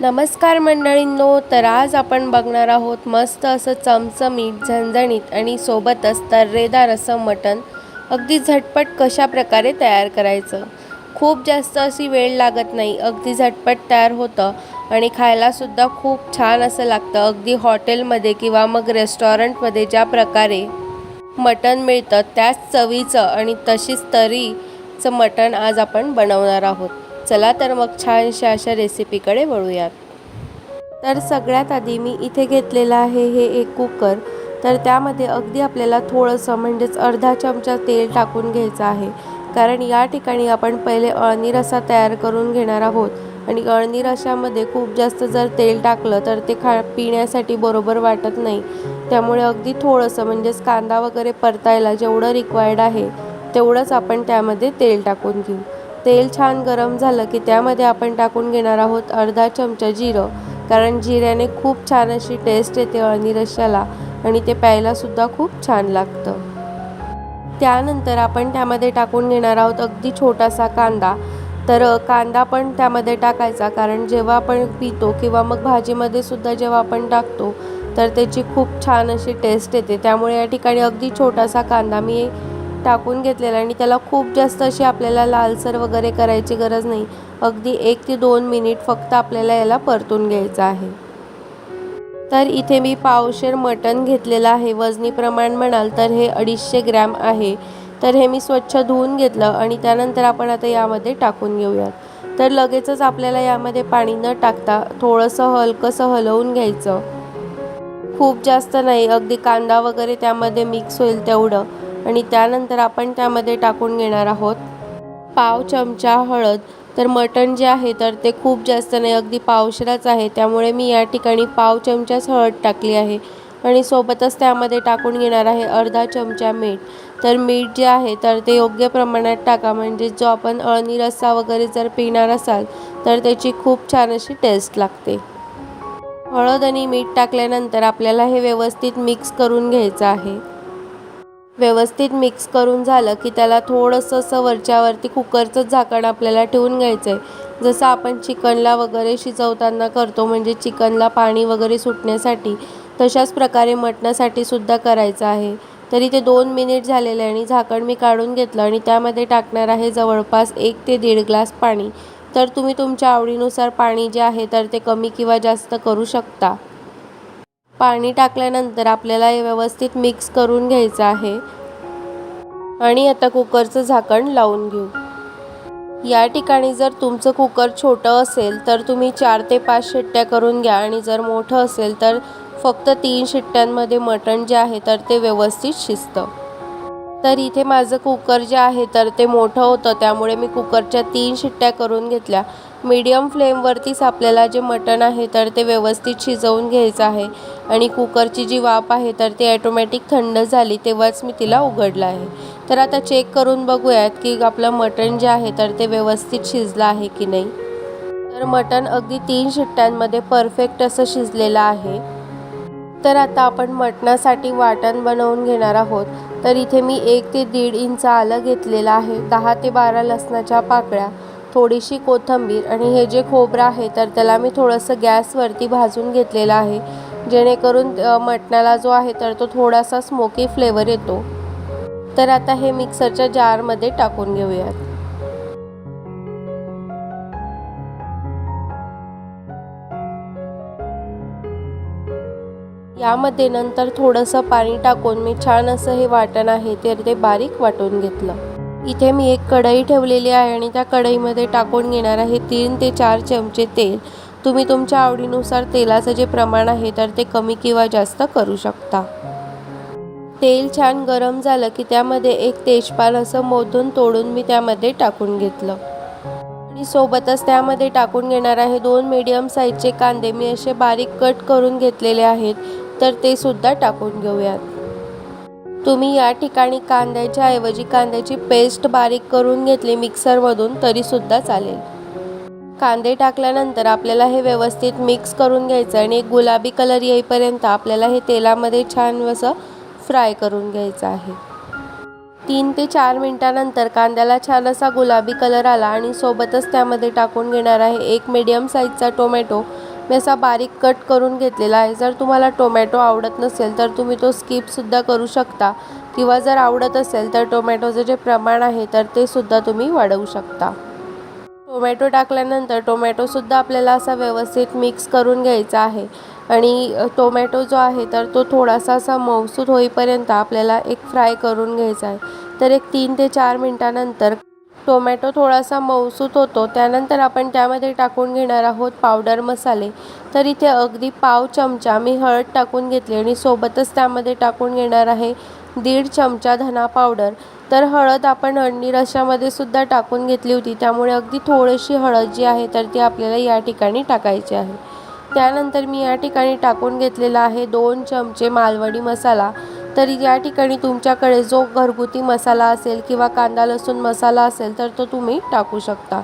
नमस्कार मंडळींनो तर आज आपण बघणार आहोत मस्त असं चमचमीत झणझणीत आणि सोबतच तर्रेदार असं मटण. अगदी झटपट कशा प्रकारे तयार करायचं? खूप जास्त अशी वेळ लागत नाही अगदी झटपट तयार होतं आणि खायलासुद्धा खूप छान असं लागतं. अगदी हॉटेलमध्ये किंवा मग रेस्टॉरंटमध्ये ज्या प्रकारे मटण मिळतं त्याच चवीचं आणि तशीच तरीचं मटण आज आपण बनवणार आहोत. चला तर मग छानशा अशा रेसिपीकडे वळूयात. तर सगळ्यात आधी मी इथे घेतलेलं आहे हे एक कुकर. तर त्यामध्ये अगदी आपल्याला थोडंसं म्हणजेच अर्धा चमचा तेल टाकून घ्यायचं आहे. कारण या ठिकाणी आपण पहिले अळणी रसा तयार करून घेणार आहोत. आणि अळणी रशामध्ये खूप जास्त जर तेल टाकलं तर ते खा पिण्यासाठी बरोबर वाटत नाही. त्यामुळे अगदी थोडंसं म्हणजेच कांदा वगैरे परतायला जेवढं रिक्वायर्ड आहे तेवढंच आपण त्यामध्ये तेल टाकून घेऊ. तेल छान गरम झालं की त्यामध्ये आपण टाकून घेणार आहोत अर्धा चमचा जिरं. कारण जिऱ्याने खूप छान अशी टेस्ट येते अनिरशाला आणि ते प्यायलासुद्धा खूप छान लागतं. त्यानंतर आपण त्यामध्ये टाकून घेणार आहोत अगदी छोटासा कांदा. तर कांदा पण त्यामध्ये टाकायचा कारण जेव्हा आपण पितो किंवा मग भाजीमध्ये सुद्धा जेव्हा आपण टाकतो तर त्याची खूप छान अशी टेस्ट येते. त्यामुळे या ठिकाणी अगदी छोटासा कांदा मी टाकून घेतलेलं आणि त्याला खूप जास्त अशी आपल्याला लालसर वगैरे करायची गरज नाही. अगदी एक ते दोन मिनिट फक्त आपल्याला याला परतून घ्यायचं आहे. तर इथे मी पावशेर मटण घेतलेलं आहे. वजनी प्रमाण म्हणाल तर हे अडीचशे ग्रॅम आहे. तर हे मी स्वच्छ धुवून घेतलं आणि त्यानंतर आपण आता यामध्ये टाकून घेऊयात. तर लगेचच आपल्याला यामध्ये पाणी न टाकता थोडंसं हलकंसं हलवून घ्यायचं. खूप जास्त नाही. अगदी कांदा वगैरे त्यामध्ये मिक्स होईल तेवढं. आणि त्यानंतर आपण त्यामध्ये टाकून घेणार आहोत पाव चमचा हळद. तर मटण जे आहे तर ते खूप जास्त नाही अगदी पावशेराच आहे. त्यामुळे मी या ठिकाणी पाव चमचाच हळद टाकली आहे. आणि सोबतच त्यामध्ये टाकून घेणार आहे अर्धा चमचा मीठ. तर मीठ जे आहे तर ते योग्य प्रमाणात टाका. म्हणजे जो आपण अळणी रस्सा वगैरे जर पिणार असाल तर त्याची खूप छान अशी टेस्ट लागते. हळद आणि मीठ टाकल्यानंतर आपल्याला हे व्यवस्थित मिक्स करून घ्यायचं आहे. व्यवस्थित मिक्स करून झालं की त्याला थोडंसं असं वरच्यावरती कुकरचं झाकण आपल्याला ठेवून घ्यायचं आहे जसं आपण चिकनला वगैरे शिजवताना करतो म्हणजे चिकनला पाणी वगैरे सुटण्यासाठी तशाच प्रकारे मटणासाठी सुद्धा करायचं आहे. तरी ते दोन मिनिट झालेले आणि झाकण मी काढून घेतलं आणि त्यामध्ये टाकणार आहे जवळपास एक ते दीड ग्लास पाणी. तर तुम्ही तुमच्या आवडीनुसार पाणी जे आहे तर ते कमी किंवा जास्त करू शकता. पाणी टाकल्यानंतर आपल्याला हे व्यवस्थित मिक्स करून घ्यायचं आहे. आणि आता कुकरचं झाकण लावून घेऊ. या ठिकाणी जर तुमचं कुकर छोटं असेल तर तुम्ही चार ते पाच शिट्ट्या करून घ्या. आणि जर मोठं असेल तर फक्त तीन शिट्ट्यांमध्ये मटण जे आहे तर ते व्यवस्थित शिजतं. तर इथे माझं कुकर जे आहे तर ते मोठं होतं. त्यामुळे मी कुकरच्या तीन शिट्ट्या करून घेतल्या. मीडियम फ्लेमवरतीच आपल्याला जे मटण आहे तर ते व्यवस्थित शिजवून घ्यायचं आहे. आणि कुकरची जी वाफ आहे तर ती ॲटोमॅटिक थंड झाली तेव्हाच मी तिला उघडलं आहे. तर आता चेक करून बघूयात की आपलं मटण जे आहे तर ते व्यवस्थित शिजलं आहे की नाही. तर मटण अगदी तीन शिट्ट्यांमध्ये परफेक्ट असं शिजलेलं आहे. तर आता आपण मटणासाठी वाटण बनवून घेणार आहोत. तर इथे मी एक ते दीड इंच आलं घेतलेलं आहे दहा ते बारा लसणाच्या पाकळ्या. थोडीशी कोथिंबीर आणि हे जे खोबरं आहे तर त्याला मी थोडंसं गॅसवरती भाजून घेतलेलं आहे. जेणेकरून मटणाला जो आहे तर तो थोडासा स्मोकी फ्लेवर येतो. तर आता हे मिक्सरच्या जारमध्ये टाकून घेऊयात. यामध्ये नंतर थोडंसं पाणी टाकून मी छान असं हे वाटण आहे तर ते बारीक वाटून घेतलं. इथे मी एक कढई ठेवलेली आहे आणि त्या कढईमध्ये टाकून घेणार आहे तीन ते चार चमचे तेल. तुम्ही तुमच्या आवडीनुसार तेलाचं जे प्रमाण आहे तर ते कमी किंवा जास्त करू शकता. तेल छान गरम झालं की त्यामध्ये एक तेजपान असं मोधून तोडून मी त्यामध्ये टाकून घेतलं. आणि सोबतच त्यामध्ये टाकून घेणार आहे दोन मीडियम साईजचे कांदे. मी असे बारीक कट करून घेतलेले आहेत तर ते सुद्धा टाकून घेऊयात. तुम्ही या ठिकाणी कांद्याच्या ऐवजी कांद्याची पेस्ट बारीक करून घेतली मिक्सरमधून तरीसुद्धा चालेल. कांदे टाकल्यानंतर आपल्याला हे व्यवस्थित मिक्स करून घ्यायचं आणि एक गुलाबी कलर येईपर्यंत आपल्याला हे तेलामध्ये छान असं फ्राय करून घ्यायचं आहे. तीन ते चार मिनटानंतर कांद्याला छान असा गुलाबी कलर आला आणि सोबतच त्यामध्ये टाकून घेणार आहे एक मीडियम साईजचा टोमॅटो. मी असा बारीक कट करून घेतलेला आहे. जर तुम्हाला टोमॅटो आवडत नसेल तर तुम्ही तो स्किपसुद्धा करू शकता. किंवा जर आवडत असेल तर टोमॅटोचं जे प्रमाण आहे तर ते सुद्धा तुम्ही वाढवू शकता. टोमॅटो टाकल्यानंतर टोमॅटोसुद्धा आपल्याला असा व्यवस्थित मिक्स करून घ्यायचा आहे. आणि टोमॅटो जो आहे तर तो थोडासा असा मौसूद होईपर्यंत आपल्याला एक फ्राय करून घ्यायचा आहे. तर एक तीन ते चार मिनटानंतर टोमॅटो थोडासा मऊसूत होतो. त्यानंतर आपण त्यामध्ये टाकून घेणार आहोत पावडर मसाले. तर इथे अगदी पाव चमचा मी हळद टाकून घेतली आणि सोबतच त्यामध्ये टाकून घेणार आहे दीड चमचा धना पावडर. तर हळद आपण अळणी रशामध्ये सुद्धा टाकून घेतली होती. त्यामुळे अगदी थोडीशी हळद जी आहे तर ती आपल्याला या ठिकाणी टाकायची आहे. त्यानंतर मी या ठिकाणी टाकून घेतलेला आहे दोन चमचे मालवणी मसाला. तरी या ठिकाणी तुमच्याकडे जो घरगुती मसाला असेल किंवा कांदा लसूण मसाला असेल तर तो तुम्ही टाकू शकता.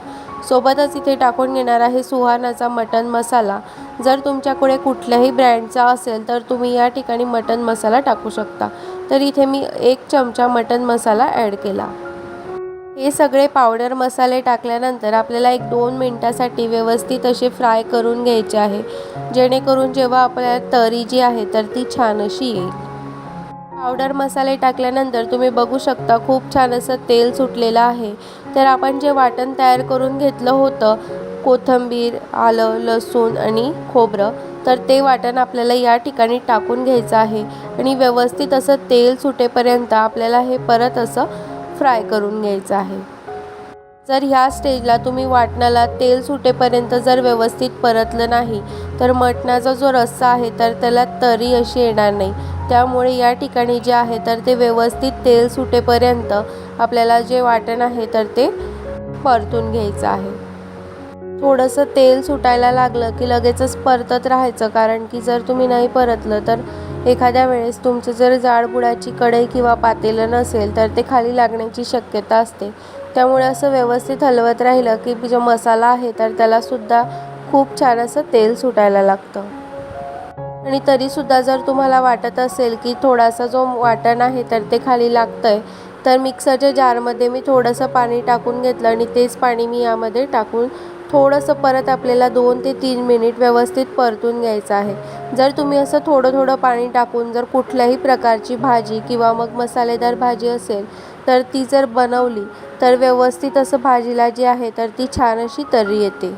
सोबतच इथे टाकून घेणार आहे सुहानाचा मटन मसाला. जर तुमच्याकडे कुठल्याही ब्रँडचा असेल तर तुम्ही या ठिकाणी मटन मसाला टाकू शकता. तर इथे मी एक चमचा मटन मसाला ॲड केला. हे सगळे पावडर मसाले टाकल्यानंतर आपल्याला एक दोन मिनटासाठी व्यवस्थित असे फ्राय करून घ्यायचे आहे. जेणेकरून जेव्हा आपल्याला तरी जी आहे तर ती छान अशी येईल. पावडर मसाले टाकल्यानंतर तुम्ही बघू शकता खूप छान असं तेल सुटलेलं आहे. तर आपण जे वाटण तयार करून घेतलं होतं कोथिंबीर आलं लसूण आणि खोबरं तर ते वाटण आपल्याला या ठिकाणी टाकून घ्यायचं आहे. आणि व्यवस्थित असं तेल सुटेपर्यंत आपल्याला हे परत असं फ्राय करून घ्यायचं आहे. जर ह्या स्टेजला तुम्ही वाटणाला तेल सुटेपर्यंत जर व्यवस्थित परतलं नाही तर मटणाचा जो रस्सा आहे तर त्याला तरी अशी येणार नाही. त्यामुळे या ठिकाणी जे आहे तर ते व्यवस्थित तेल सुटेपर्यंत आपल्याला जे वाटण आहे तर ते परतून घ्यायचं आहे. थोडंसं तेल सुटायला लागलं की लगेचच परतत राहायचं कारण की जर तुम्ही नाही परतलं तर एखाद्या वेळेस तुमचं जर जाडबुडाची कढई किंवा पातेलं नसेल तर ते खाली लागण्याची शक्यता असते. त्यामुळे असं व्यवस्थित हलवत राहिलं की जो मसाला आहे तर त्यालासुद्धा खूप छान असं तेल सुटायला लागतं. आणि तरीसुद्धा जर तुम्हाला वाटत असेल की थोडासा जो वाटण आहे तर ते खाली लागतं आहे तर मिक्सरच्या जारमध्ये मी थोडंसं पाणी टाकून घेतलं आणि तेच पाणी मी यामध्ये टाकून थोडंसं परत आपल्याला दोन ते तीन मिनिट व्यवस्थित परतून घ्यायचं आहे. जर तुम्ही असं थोडं थोडं पाणी टाकून जर कुठल्याही प्रकारची भाजी किंवा मग मसालेदार भाजी असेल तर ती जर बनवली तर व्यवस्थित असं भाजीला जी आहे तर ती छान अशी तर्री येते.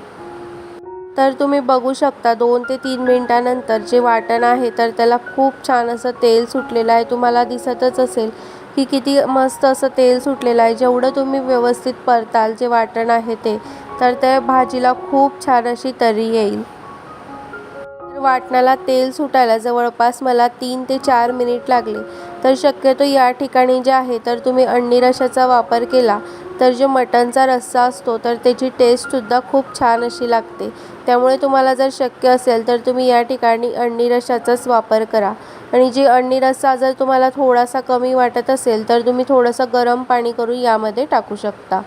तर तुम्ही बघू शकता दोन ते तीन मिनटानंतर जे वाटण आहे तर त्याला खूप छान असं तेल सुटलेलं आहे. तुम्हाला दिसतच असेल की किती मस्त असं तेल सुटलेलं आहे. जेवढं तुम्ही व्यवस्थित परताल जे वाटण आहे ते तर त्या भाजीला खूप छान अशी तरी येईल. तर वाटणाला तेल सुटायला जवळपास मला तीन ते चार मिनिट लागले. तर शक्यतो या ठिकाणी जे आहे तर तुम्ही अंडी रशाचा वापर केला. तर जो मटणचा रस्सा असतो तर त्याची टेस्टसुद्धा खूप छान अशी लागते. त्यामुळे तुम्हाला जर शक्य असेल तर तुम्ही या ठिकाणी अंडी रशाचाच वापर करा. आणि जी अंडी रस्सा जर तुम्हाला थोडासा कमी वाटत असेल तर तुम्ही थोडंसं गरम पाणी करून यामध्ये टाकू शकता.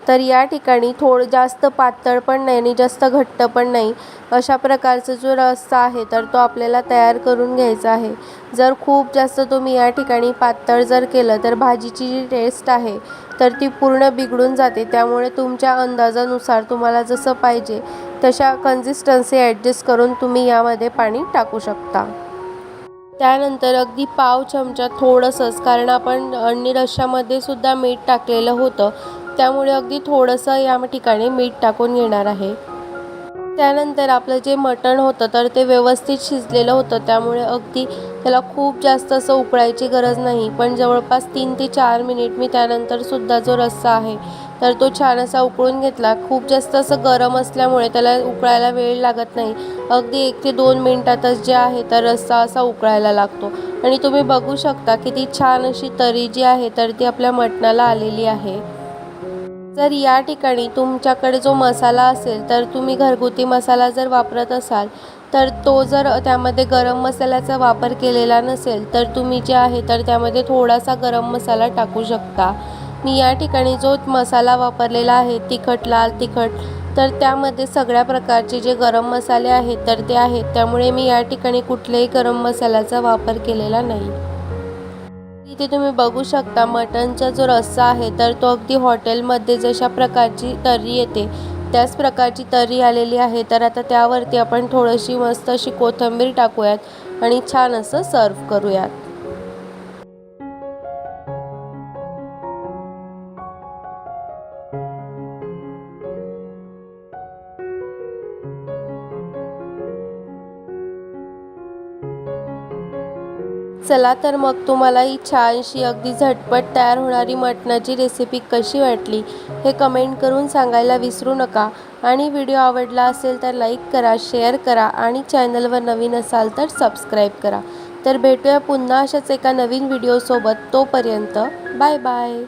तर या ठिकाणी थोडं जास्त पातळ पण नाही आणि जास्त घट्ट पण नाही. अशा प्रकारचा जो रस्सा आहे तर तो आपल्याला तयार करून घ्यायचा आहे. जर खूप जास्त तुम्ही या ठिकाणी पातळ जर केलं तर भाजीची जी टेस्ट आहे तर ती पूर्ण बिघडून जाते. त्यामुळे तुमच्या अंदाजानुसार तुम्हाला जसं पाहिजे तशा कन्सिस्टन्सी ॲडजस्ट करून तुम्ही यामध्ये पाणी टाकू शकता. त्यानंतर अगदी पाव चमचा थोडंसंच कारण आपण अळणी रश्श्यामध्ये सुद्धा मीठ टाकलेलं होतं. त्यामुळे अगदी थोडंसं या ठिकाणी मीठ टाकून घेणार आहे. त्यानंतर आपलं जे मटण होतं तर ते व्यवस्थित शिजलेलं होतं. त्यामुळे अगदी त्याला खूप जास्त असं उकळायची गरज नाही. पण जवळपास तीन ते चार मिनिट मी त्यानंतर सुद्धा जो रस्सा आहे तर तो छान असा उकळून घेतला. खूप जास्त असं गरम असल्यामुळे त्याला उकळायला वेळ लागत नाही. अगदी एक ते दोन मिनटातच जे आहे तर रस्सा असा उकळायला लागतो. आणि तुम्ही बघू शकता किती छान अशी तरी जी आहे तर ती आपल्या मटणाला आलेली आहे. जर या ठिकाणी तुमच्याकडे जो मसाला असेल तर तुम्ही घरगुती मसाला जर वापरत असाल तर तो जर त्यामध्ये गरम मसाल्याचा वापर केलेला नसेल तर तुम्ही जे आहे तर त्यामध्ये थोडासा गरम मसाला टाकू शकता. मी या ठिकाणी जो मसाला वापरलेला आहे तिखट लाल तिखट तर त्यामध्ये सगळ्या प्रकारचे जे गरम मसाले आहेत तर ते आहेत. त्यामुळे मी या ठिकाणी कुठल्याही गरम मसाल्याचा वापर केलेला नाही. इथे तुम्ही बघू शकता मटनचा जो रस्सा आहे तर तो अगदी हॉटेलमध्ये जशा प्रकारची तर्री येते त्याच प्रकारची तर्री आलेली आहे. तर आता त्यावरती आपण थोडीशी मस्त अशी कोथिंबीर टाकूयात आणि छान असं सर्व करूयात. चला तर मग तुम्हाला ही छानशी अगदी झटपट तयार होणारी मटणाची रेसिपी कशी वाटली हे कमेंट करून सांगायला विसरू नका. आणि व्हिडिओ आवडला असेल तर लाईक करा शेअर करा आणि चॅनलवर नवीन असाल तर सबस्क्राईब करा. तर भेटूया पुन्हा अशाच एका नवीन व्हिडिओसोबत तोपर्यंत बाय बाय